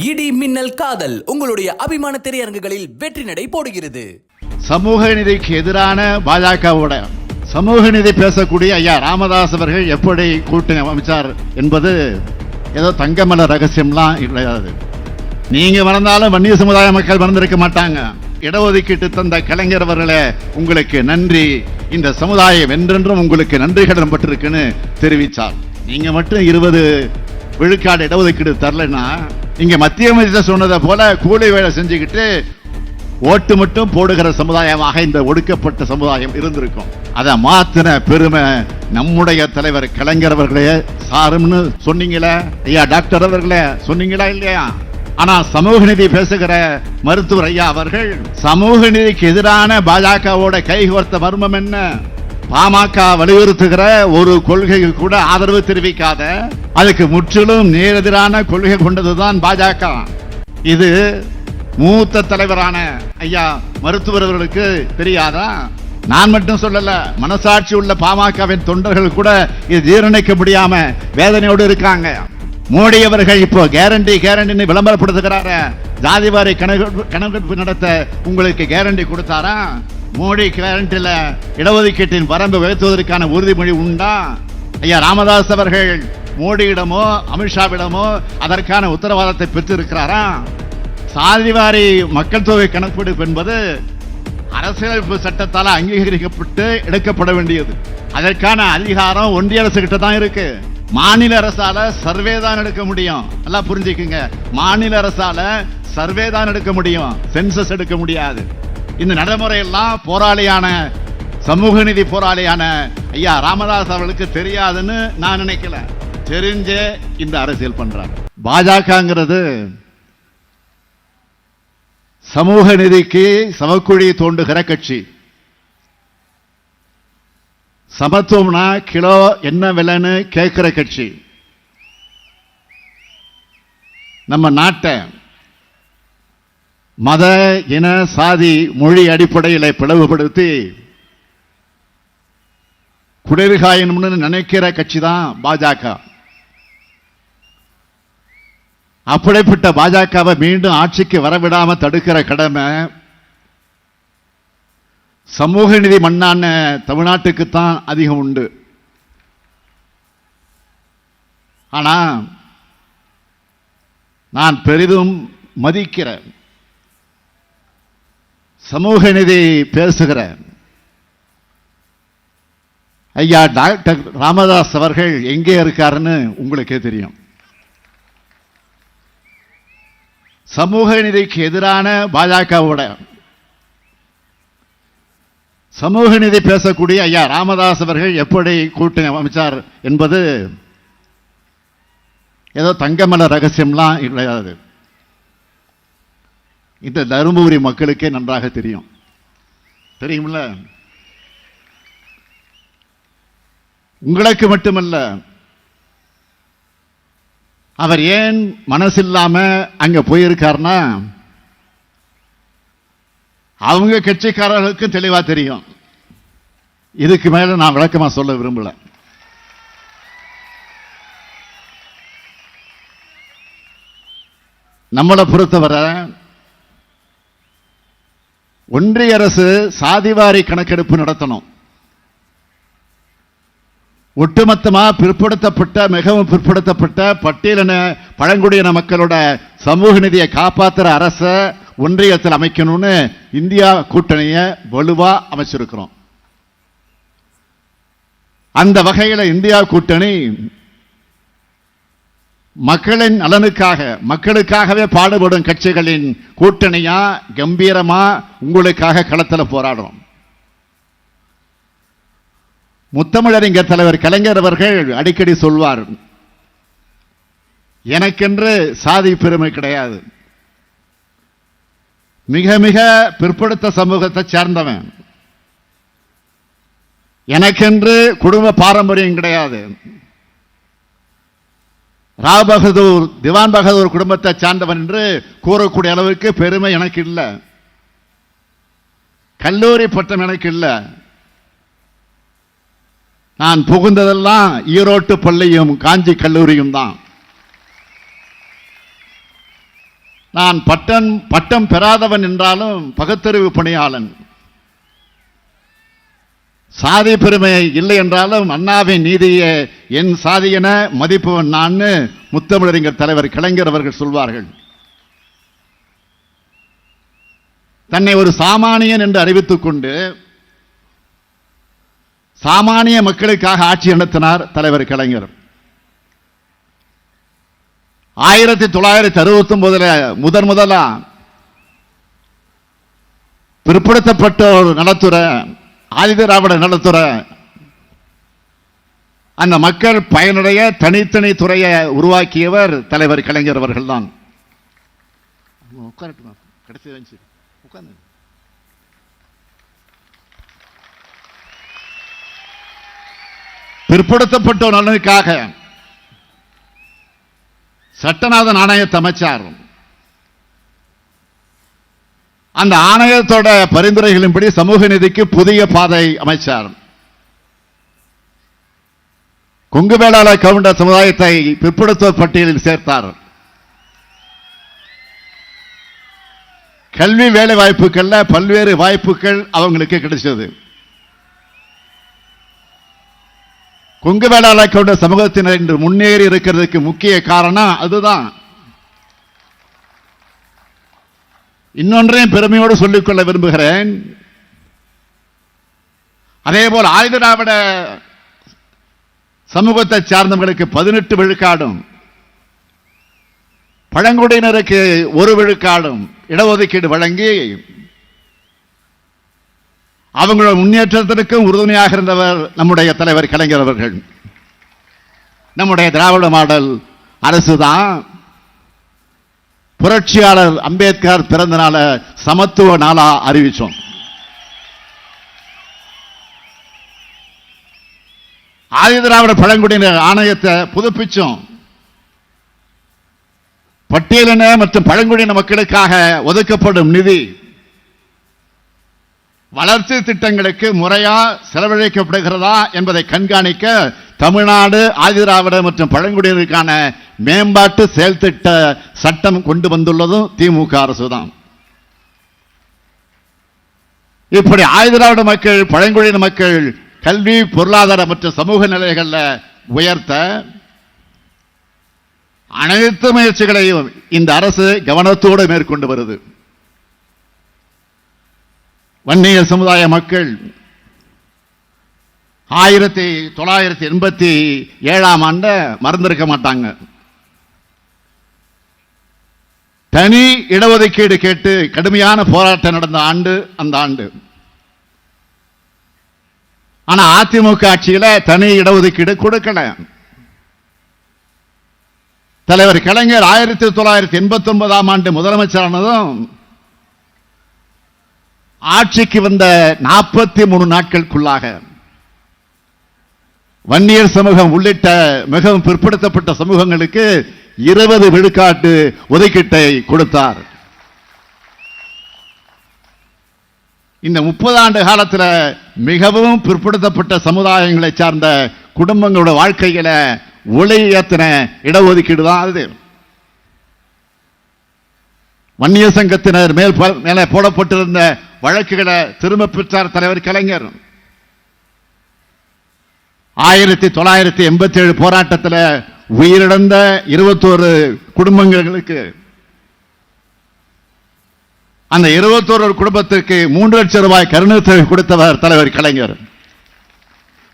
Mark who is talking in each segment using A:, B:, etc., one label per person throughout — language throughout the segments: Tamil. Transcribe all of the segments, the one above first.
A: இடி மின்னல் காதல் உங்களுடைய அபிமான திரையரங்குகளில் வெற்றி நடை போடுகிறது.
B: சமூக நீதிக்கு எதிரான பாஜகவோட சமூக நீதி பேசக்கூடிய ஐயா ராமதாஸ் அவர்கள் எப்படி கூட்டணி அமைச்சார் என்பது ஏதோ தங்கமல ரகசியம்லாம் கிடையாது நீங்க மறந்தாலும் வன்னிய சமுதாய மக்கள் மறந்திருக்க மாட்டாங்க. இடஒதுக்கீட்டு தந்த கலைஞர் அவர்களே உங்களுக்கு நன்றி. இந்த சமுதாயம் என்றென்றும் உங்களுக்கு நன்றி கடன் பட்டிருக்குன்னு தெரிவித்தார் நீங்க மட்டும் இருபது விழுக்காடு இடஒதுக்கீடு தரலைன்னா இங்க மத்திய அமைச்சர் சொன்னதை போல கூலி வேலை செஞ்சுக்கிட்டு ஓட்டு மட்டும் போடுகிற சமுதாயமாக இந்த ஒடுக்கப்பட்ட சமுதாயம் இருந்திருக்கும். அதை மாத்தின பெருமை நம்முடைய தலைவர் கலைஞர் அவர்களே சாரும்னு சொன்னீங்களே? ஐயா டாக்டர் அவர்களே சொன்னீங்களா இல்லையா? ஆனா சமூக நீதி பேசுகிற மருத்துவர் ஐயா அவர்கள் சமூக நீதிக்கு எதிரான பாஜகவோட கைகோர்த்த மர்மம் என்ன? பாமக வலியுறுத்துகிற ஒரு கொள்கைக்கு கூட ஆதரவு தெரிவிக்காத அதுக்கு முற்றிலும் நேரெதிரான கொள்கை கொண்டதுதான் பாஜக. இது மூத்த தலைவரான ஐயா மருத்துவர்களுக்கு தெரியாதா? நான் மட்டும் சொல்லல மனசாட்சி உள்ள பாமகவின் தொண்டர்கள் கூட இது ஜீரணிக்க முடியாம வேதனையோடு இருக்காங்க. மோடி அவர்கள் இப்போ கேரண்டி கேரண்டின்னு விளம்பரப்படுத்துகிறார. ஜாதிவாரி கணக்கெடுப்பு நடத்த உங்களுக்கு கேரண்டி கொடுத்தாரா? மோடி கேரண்டில் இடஒதுக்கீட்டின் வரம்பு உயர்த்துவதற்கான உறுதிமொழி உண்டா? ஐயா ராமதாஸ் அவர்கள் மோடியிடமோ அமித்ஷாவிடமோ அதற்கான உத்தரவாதத்தை பெற்றிருக்கிறாரா? சாதிவாரி மக்கள் தொகை கணக்கெடுப்பு என்பது அரசியலமைப்பு சட்டத்தால் அங்கீகரிக்கப்பட்டு எடுக்கப்பட வேண்டியது. அதற்கான அதிகாரம் ஒன்றிய அரசு கிட்ட தான் இருக்கு. மாநில அரசால சர்வே தான் எடுக்க முடியும். நல்லா புரிஞ்சுக்குங்க. மாநில அரசால சர்வே தான் எடுக்க முடியும். சென்சஸ் எடுக்க முடியாது. இந்த நடைமுறையெல்லாம் போராளியான சமூக நீதி போராளியான ஐயா ராமதாஸ் அவர்களுக்கு தெரியாதுன்னு நான் நினைக்கல. தெரிஞ்சே இந்த அரசியல் பண்றாங்க பாஜகங்கிறது சமூக நிதிக்கு சமக்குழி தோண்டுகிற கட்சி. சமத்துவம்னா கிலோ என்ன விலைன்னு கேட்கிற கட்சி. நம்ம நாட்டை மத இன சாதி மொழி அடிப்படையில் பிளவுபடுத்தி குளிர்காயணும்னு நினைக்கிற கட்சி தான் பாஜக. அப்படிப்பட்ட பாஜகவை மீண்டும் ஆட்சிக்கு வரவிடாம தடுக்கிற கடமை சமூக நிதி மண்ணான தமிழ்நாட்டுக்கு தான் அதிகம் உண்டு. ஆனா நான் பெரிதும் மதிக்கிறேன். சமூக நிதி பேசுகிறேன். ஐயா டாக்டர் ராமதாஸ் அவர்கள் எங்கே இருக்காருன்னு உங்களுக்கே தெரியும். சமூக நிதிக்கு எதிரான பாஜகவோட சமூக நிதி பேசக்கூடிய ஐயா ராமதாஸ் அவர்கள் எப்படி கூட்டணி அமைச்சார் என்பது ஏதோ தங்கமல ரகசியம்லாம் கிடையாது இந்த தருமபுரி மக்களுக்கே நன்றாக தெரியும். தெரியுமில்ல? உங்களுக்கு மட்டுமல்ல அவர் ஏன் மனசில்லாம அங்க போயிருக்காருன்னா அவங்க கட்சிக்காரர்களுக்கு தெளிவா தெரியும். இதுக்கு மேல நான் விளக்கமா சொல்ல விரும்பல. நம்மளை பொறுத்தவரை ஒன்றிய அரசு சாதிவாரி கணக்கெடுப்பு நடத்தணும். ஒட்டுமொத்தமாக பிற்படுத்தப்பட்ட மிகவும் பிற்படுத்தப்பட்ட பட்டியலின பழங்குடியின மக்களோட சமூக நிதியை காப்பாற்றுற அரசை ஒன்றியத்தில் அமைக்கணும்னு இந்தியா கூட்டணியை வலுவாக அமைச்சிருக்கிறோம். அந்த வகையில் இந்தியா கூட்டணி மக்களின் நலனுக்காக மக்களுக்காகவே பாடுபடும் கட்சிகளின் கூட்டணியா கம்பீரமா உங்களுக்காக களத்தில் போராடுறோம். முத்தமிழறிஞர் தலைவர் கலைஞர் அவர்கள் அடிக்கடி சொல்வார் எனக்கென்று சாதி பெருமை கிடையாது. மிக மிக பிற்படுத்த சமூகத்தை சேர்ந்தவன். எனக்கென்று குடும்ப பாரம்பரியம் கிடையாது. ராவ் பகதூர் திவான் பகதூர் குடும்பத்தை சார்ந்தவன் என்று கூறக்கூடிய அளவுக்கு பெருமை எனக்கு இல்லை. கல்லூரி பட்டம் எனக்கு இல்லை. நான் புகுந்ததெல்லாம் ஈரோட்டு பள்ளியும் காஞ்சி கல்லூரியும் தான். நான் பட்டம் பட்டம் பெறாதவன் என்றாலும் பகுத்தறிவு பணியாளன். சாதி பெருமை இல்லை என்றாலும் அண்ணாவின் நீதியை என் சாதி என மதிப்பவன் நான் முத்தமிழறிஞர் தலைவர் கலைஞர் அவர்கள் சொல்வார்கள். தன்னை ஒரு சாமானியன் என்று அறிவித்துக் கொண்டு சாமானிய மக்களுக்காக ஆட்சி நடத்தினார் தலைவர் கலைஞர். ஆயிரத்தி தொள்ளாயிரத்தி அறுபத்தி ஒன்பதுல முதன் முதலா பிற்படுத்தப்பட்டோர் நலத்துறை ஆதிதிராவிட நலத்துறை. அந்த மக்கள் பயனுடைய தனித்தனி துறையை உருவாக்கியவர் தலைவர் கலைஞர் அவர்கள்தான். உட்காரட்டுமா? கடைசி வந்துச்சு உட்கார்ந்து பிற்படுத்தப்பட்டோர் நலனுக்காக சட்டநாதன் ஆணையத்தை அமைச்சார் அந்த ஆணையத்தோட பரிந்துரைகளின்படி சமூக நிதிக்கு புதிய பாதை அமைச்சார். கொங்கு வேளாள கவுண்டர் சமுதாயத்தை பிற்படுத்துவோர் பட்டியலில் சேர்த்தார். கல்வி வேலை வாய்ப்புகள்ல பல்வேறு வாய்ப்புகள் அவங்களுக்கு கிடைச்சது. கொங்கு வேளாள கவுண்டர் சமூகத்தினர் இன்று முன்னேறி இருக்கிறதுக்கு முக்கிய காரணம் அதுதான். இன்னொன்றையும் பெருமையோடு சொல்லிக்கொள்ள விரும்புகிறேன். அதே போல் ஆயுதராவிட சமூகத்தை சார்ந்தவர்களுக்கு பதினெட்டு விழுக்காடும் பழங்குடியினருக்கு ஒரு விழுக்காடும் இடஒதுக்கீடு வழங்கி அவங்களோட முன்னேற்றத்திற்கும் உறுதுணையாக இருந்தவர் நம்முடைய தலைவர் கலைஞர் அவர்கள். நம்முடைய திராவிட மாடல் அரசுதான். புரட்சியாளர் அம்பேத்கர் பிறந்த நாள சமத்துவ நாளா அறிவிச்சோம். ஆதிதிராவிட பழங்குடியினர் ஆணையத்தை புதுப்பிச்சோம். பட்டியலின மற்றும் பழங்குடியின மக்களுக்காக ஒதுக்கப்படும் நிதி வளர்ச்சி திட்டங்களுக்கு முறையா செலவழிக்கப்படுகிறதா என்பதை கண்காணிக்க தமிழ்நாடு ஆதிதிராவிட மற்றும் பழங்குடியினருக்கான மேம்பாட்டு செயல் திட்ட சட்டம் கொண்டு வந்துள்ளதும் திமுக அரசு தான் இப்படி ஆயுதிராவிட மக்கள் பழங்குடியின மக்கள் கல்வி பொருளாதார மற்றும் சமூக நிலைகளில் உயர்த்த அனைத்து முயற்சிகளையும் இந்த அரசு கவனத்தோடு மேற்கொண்டு வருது. வன்னியர் சமுதாய மக்கள் ஆயிரத்தி தொள்ளாயிரத்தி எண்பத்தி ஏழாம் ஆண்ட மறந்திருக்க மாட்டாங்க. தனி இடஒதுக்கீடு கேட்டு கடுமையான போராட்டம் நடந்த ஆண்டு அந்த ஆண்டு. ஆனா அதிமுக ஆட்சியில தனி இடஒதுக்கீடு கொடுக்கல. தலைவர் கலைஞர் ஆயிரத்தி தொள்ளாயிரத்தி எண்பத்தி ஒன்பதாம் ஆண்டு முதலமைச்சரானதும் ஆட்சிக்கு வந்த நாற்பத்தி மூணு நாட்களுக்குள்ளாக வன்னியர் சமூகம் உள்ளிட்ட மிகவும் பிற்படுத்தப்பட்ட சமூகங்களுக்கு இருபது விழுக்காட்டு ஒதுக்கீட்டை கொடுத்தார். இந்த முப்பது ஆண்டு காலத்தில் மிகவும் பிற்படுத்தப்பட்ட சமுதாயங்களை சார்ந்த குடும்பங்களோட வாழ்க்கையில ஒளி ஏத்தின இடஒதுக்கீடு தான் அது. வன்னியர் சங்கத்தினர் மேல் மேலே போடப்பட்டிருந்த வழக்குகளை திரும்ப பெற்றார் தலைவர் கலைஞர். ஆயிரத்தி தொள்ளாயிரத்தி எண்பத்தி ஏழு போராட்டத்தில் உயிரிழந்த இருபத்தோரு குடும்பங்களுக்கு அந்த இருபத்தோரு குடும்பத்திற்கு மூன்று லட்சம் ரூபாய் கருணத்தொகை கொடுத்தவர் தலைவர் கலைஞர்.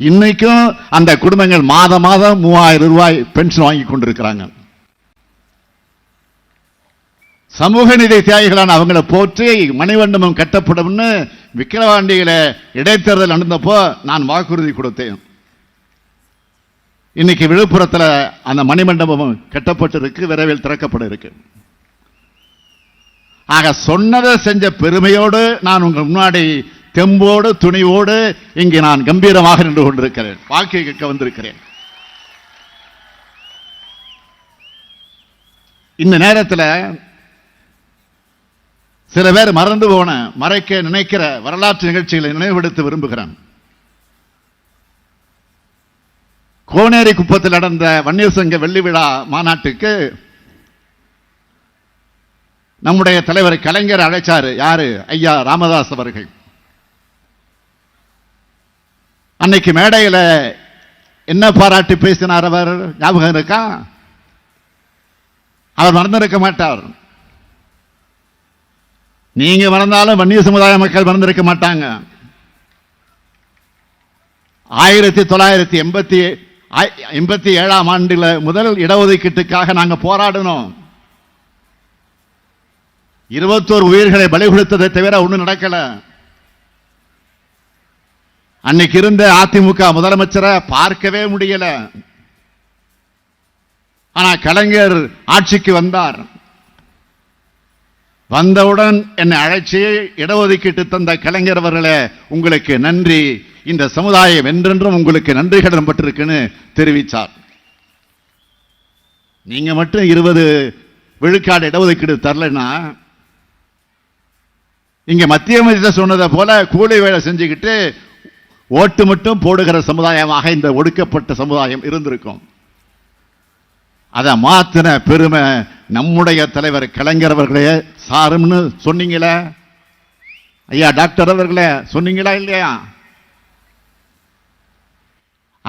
B: இன்னைக்கும் அந்த குடும்பங்கள் மாதம் மாதம் மூவாயிரம் ரூபாய் பென்ஷன் வாங்கி கொண்டிருக்கிறாங்க. சமூக நிதி தியாகிகளான அவங்கள போற்றி மணிவண்டமும் கட்டப்படும்னு விக்கிரவாண்டியில இடைத்தேர்தல் நடந்தப்போ நான் வாக்குறுதி கொடுத்தேன். இன்னைக்கு விழுப்புரத்தில் அந்த மணிமண்டபம் கட்டப்பட்டிருக்கு விரைவில் திறக்கப்பட இருக்கு. ஆக சொன்னதை செஞ்ச பெருமையோடு நான் உங்கள் முன்னாடி தெம்போடு துணிவோடு இங்கே நான் கம்பீரமாக நின்று கொண்டிருக்கிறேன். வாழ்க்கை கேட்க வந்திருக்கிறேன். இந்த நேரத்தில் சில பேர் மறந்து போன மறைக்க நினைக்கிற வரலாற்று நிகழ்ச்சிகளை நினைவுபடுத்த விரும்புகிறேன். கோனேரி குப்பத்தில் நடந்த வன்னியர் சங்க வெள்ளி விழா மாநாட்டுக்கு நம்முடைய தலைவர் கலைஞர் அழைச்சாரு. யாரு? ஐயா ராமதாஸ் அவர்கள். அன்னைக்கு மேடையில என்ன பாராட்டி பேசினார் அவர்? ஞாபகம் இருக்கா? அவர் மறந்திருக்க மாட்டார். நீங்க மறந்தாலும் வன்னிய சமுதாய மக்கள் மறந்திருக்க மாட்டாங்க. ஆயிரத்தி தொள்ளாயிரத்தி எண்பத்தி எண்பத்தி ஏழாம் ஆண்டுல முதல் இடஒதுக்கீட்டுக்காக நாங்க போராடினோம். இருபத்தோரு உயிர்களை பலி கொடுத்ததை தவிர ஒண்ணும் நடக்கல. அன்னைக்கு இருந்த அதிமுக முதலமைச்சரை பார்க்கவே முடியல. ஆனா கலைஞர் ஆட்சிக்கு வந்தார். வந்தவுடன் என்னை அழைச்சி இடஒதுக்கீட்டு தந்த கலைஞர் அவர்களே உங்களுக்கு நன்றி. இந்த சமுதாயம் என்றென்றும் உங்களுக்கு நன்றி கடன் பட்டிருக்குன்னு தெரிவித்தார். நீங்க மட்டும் இருபது விழுக்காடு இடஒதுக்கீடு தரலைன்னா இங்க மத்திய அமைச்சர் சொன்னதை போல கூலி வேலை செஞ்சுக்கிட்டு ஓட்டு மட்டும் போடுகிற சமுதாயமாக இந்த ஒடுக்கப்பட்ட சமுதாயம் இருந்திருக்கும். அதை மாத்தின பெருமை நம்முடைய தலைவர் கலைஞர் அவர்களே சாரும்னு சொன்னீங்களே? ஐயா டாக்டர் அவர்களே சொன்னீங்களா இல்லையா?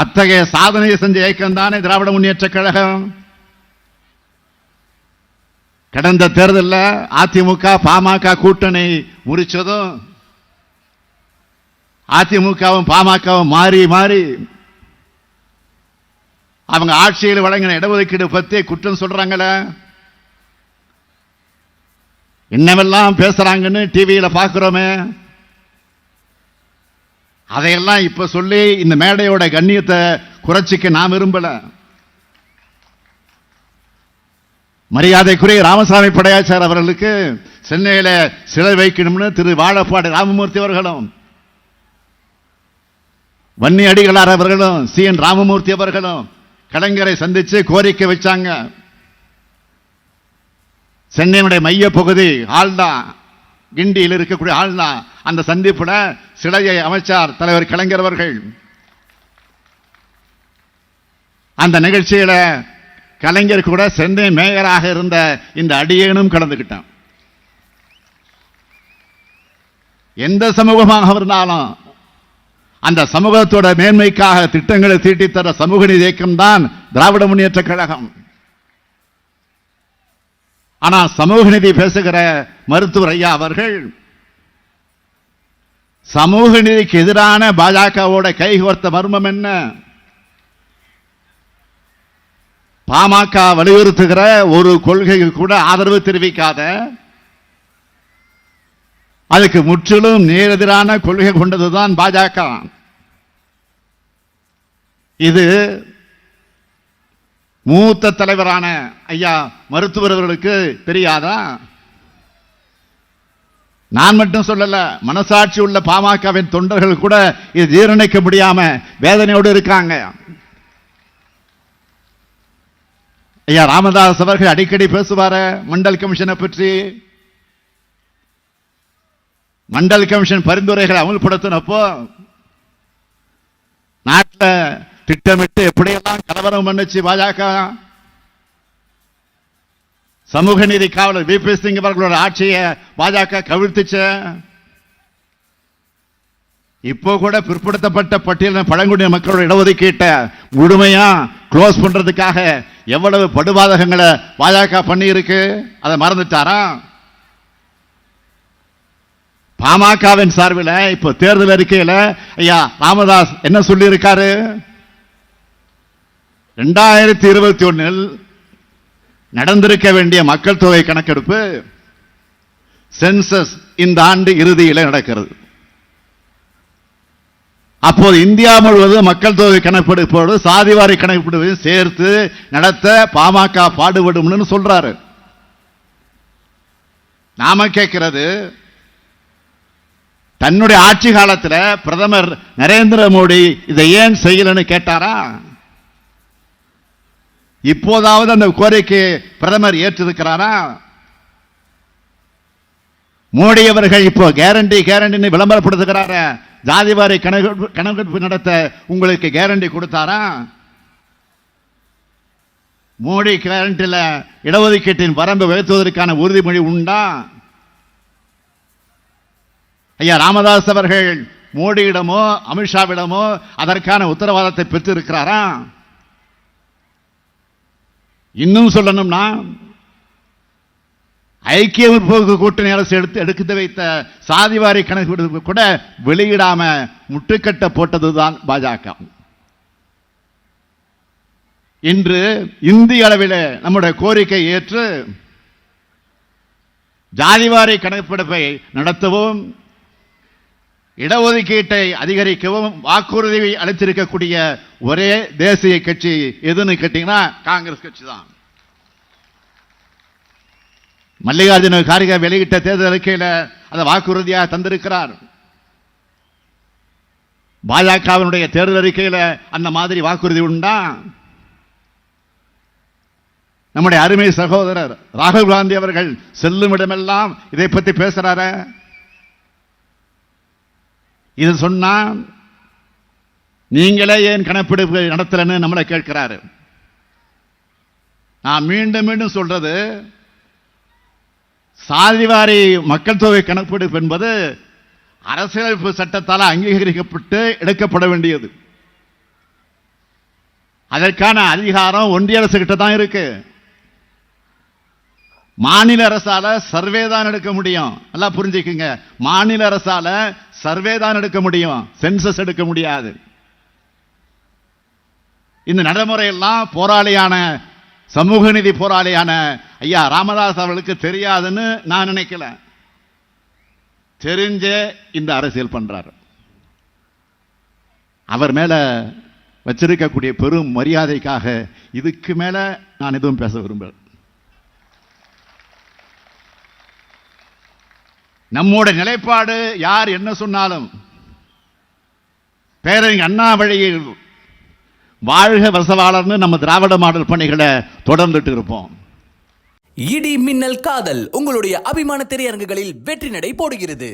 B: அத்தகைய சாதனையை செஞ்ச இயக்கம் தானே திராவிட முன்னேற்ற கழகம்? கடந்த தேர்தலில் அதிமுக பாமக கூட்டணி முறிச்சதும் அதிமுகவும் பாமகவும் மாறி மாறி அவங்க ஆட்சியில் வழங்கின இடஒதுக்கீடு பத்தி குற்றம் சொல்றாங்களே? என்னவெல்லாம் பேசுறாங்கன்னு டிவியில் பார்க்கிறோமே. அதையெல்லாம் இப்ப சொல்லி இந்த மேடையோட கண்ணியத்தை குறைச்சிக்க நான் விரும்பல. மரியாதைக்குரிய ராமசாமி படையாச்சார் அவர்களுக்கு சென்னையில் சிலை வைக்கணும்னு திரு வாழப்பாடி ராமமூர்த்தி அவர்களும் வன்னி அடிகளார் அவர்களும் சி. என். ராமமூர்த்தி அவர்களும் கலைஞரை சந்தித்து கோரிக்கை வச்சாங்க. சென்னையினுடைய மைய பகுதி ஆள்தா கிண்டியில் இருக்கக்கூடிய ஆள்தா அந்த சந்திப்புல சிலையை அமைச்சார் தலைவர் கலைஞர் அவர்கள். அந்த நிகழ்ச்சியில கலைஞர் கூட சென்னை மேயராக இருந்த இந்த அடியேனும் கலந்துகிட்டான். எந்த சமூகமாக இருந்தாலும் அந்த சமூகத்தோட மேன்மைக்காக திட்டங்களை தீட்டித்தர சமூக நீதி இயக்கம் தான் திராவிட முன்னேற்ற கழகம். ஆனா சமூக நீதி பேசுகிற மருத்துவர் ஐயா அவர்கள் சமூக நீதிக்கு எதிரான பாஜகவோட கைகோர்த்த மர்மம் என்ன? பாமக வலியுறுத்துகிற ஒரு கொள்கைக்கு கூட ஆதரவு தெரிவிக்காத அதுக்கு முற்றிலும் நேரெதிரான கொள்கை கொண்டதுதான் பாஜக. இது மூத்த தலைவரான ஐயா மருத்துவர் அவர்களுக்கு தெரியாதா? நான் மட்டும் சொல்லல மனசாட்சி உள்ள பாமகவின் தொண்டர்கள் கூட இது ஜீரணிக்க முடியாம வேதனையோடு இருக்காங்க. ஐயா ராமதாஸ் அவர்கள் அடிக்கடி பேசுவார மண்டல் கமிஷனை பற்றி. மண்டல் கமிஷன் பரிந்துரைகளை அமல்படுத்தினப்போ நாட்டில் திட்டமிட்டு எப்படியெல்லாம் கலவரம் பண்ணுச்சு பாஜக? சமூக நீதி காவலர் வி. பி. சிங் அவர்களோட ஆட்சியை பாஜக கவிழ்த்துச்ச. இப்போ கூட பிற்படுத்தப்பட்ட பட்டியலின பழங்குடியின மக்களோட இடஒதுக்கீட்டை முழுமையா க்ளோஸ் பண்றதுக்காக எவ்வளவு படுபாதகங்களை பாஜக பண்ணி இருக்கு அதை மறந்துட்டாரா? பாமகவின் சார்பில் இப்போ தேர்தல் அறிக்கையில் ஐயா ராமதாஸ் என்ன சொல்லியிருக்காரு? ரெண்டாயிரத்தி இருபத்தி ஒன்னில் நடந்திருக்க வேண்டிய மக்கள் தொகை கணக்கெடுப்பு சென்சஸ் இந்த ஆண்டு இறுதியில் நடக்கிறது. அப்போது இந்தியா முழுவதும் மக்கள் தொகை கணக்கெடுப்போடு சாதிவாரி கணக்கெடுப்பையும் சேர்த்து நடத்த பாமக பாடுபடும்னு சொல்றாரு. நாம கேட்கிறது தன்னுடைய ஆட்சி காலத்தில் பிரதமர் நரேந்திர மோடி இதை ஏன் செய்யலன்னு கேட்டாரா? இப்போதாவது அந்த கோரிக்கை பிரதமர் ஏற்றிருக்கிறாரா? மோடி அவர்கள் இப்போ கேரண்டி கேரண்டின்னு விளம்பரப்படுத்துகிறார. ஜாதிவாரி கணக்கெடுப்பு கணக்கெடுப்பு நடத்த உங்களுக்கு கேரண்டி கொடுத்தாரா? மோடி கேரண்டில் இடஒதுக்கீட்டின் வரம்பு உயர்த்துவதற்கான உறுதிமொழி உண்டா? ஐயா ராமதாஸ் அவர்கள் மோடியிடமோ அமித்ஷாவிடமோ அதற்கான உத்தரவாதத்தை பெற்றிருக்கிறாரா? இன்னும் சொல்லணும்னா ஐக்கிய முற்போக்கு கூட்டணி அரசு எடுத்து எடுத்து வைத்த சாதிவாரி கணக்கு கூட வெளியிடாம முட்டுக்கட்டை போட்டதுதான் பாஜக. இன்று இந்திய அளவில் நம்முடைய கோரிக்கை ஏற்று ஜாதிவாரி கணக்கெடுப்பை நடத்தவும் இடஒதுக்கீட்டை அதிகரிக்கவும் வாக்குறுதி அளித்திருக்கக்கூடிய ஒரே தேசிய கட்சி எதுன்னு கேட்டீங்கன்னா காங்கிரஸ் கட்சி தான் மல்லிகார்ஜுன காரிக வெளியிட்ட தேர்தல் அறிக்கையில் அதை வாக்குறுதியாக தந்திருக்கிறார். பாஜகவினுடைய தேர்தல் அறிக்கையில் அந்த மாதிரி வாக்குறுதி உண்டா? நம்முடைய அருமை சகோதரர் ராகுல் காந்தி அவர்கள் செல்லும் இடமெல்லாம் இதை பற்றி பேசுறாரு. இது சொன்னா நீங்களே ஏன் கணப்பிடிப்பு நடத்தலன்னு நம்மளை கேட்கிறாரு. நான் மீண்டும் மீண்டும் சொல்றது சாதிவாரி மக்கள் தொகை கணக்கெடுப்பு என்பது அரசியலமைப்பு சட்டத்தால் அங்கீகரிக்கப்பட்டு எடுக்கப்பட வேண்டியது. அதற்கான அதிகாரம் ஒன்றிய அரசு கிட்ட தான் இருக்கு. மாநில அரசால சர்வே தான் எடுக்க முடியும். நல்லா புரிஞ்சுக்குங்க. மாநில அரசால சர்வே தான் எடுக்க முடியும். சென்சஸ் எடுக்க முடியாது. இந்த நடைமுறையெல்லாம் போராளியான சமூக நிதி போராளியான ஐயா ராமதாஸ் அவர்களுக்கு தெரியாதுன்னு நான் நினைக்கல. தெரிஞ்சே இந்த அரசியல் பண்றாரு. அவர் மேல வச்சிருக்கக்கூடிய பெரும் மரியாதைக்காக இதுக்கு மேல நான் எதுவும் பேச விரும்புகிறேன் நம்மோட நிலைப்பாடு யார் என்ன சொன்னாலும் பேரறிஞர் அண்ணா வழியில் வாழ்க வசவாளர்னு நம்ம திராவிட மாடல் பணிகளை தொடர்ந்துட்டு இருப்போம்.
A: இடி மின்னல் காதல் உங்களுடைய அபிமான திரையரங்குகளில் வெற்றி நடை போடுகிறது.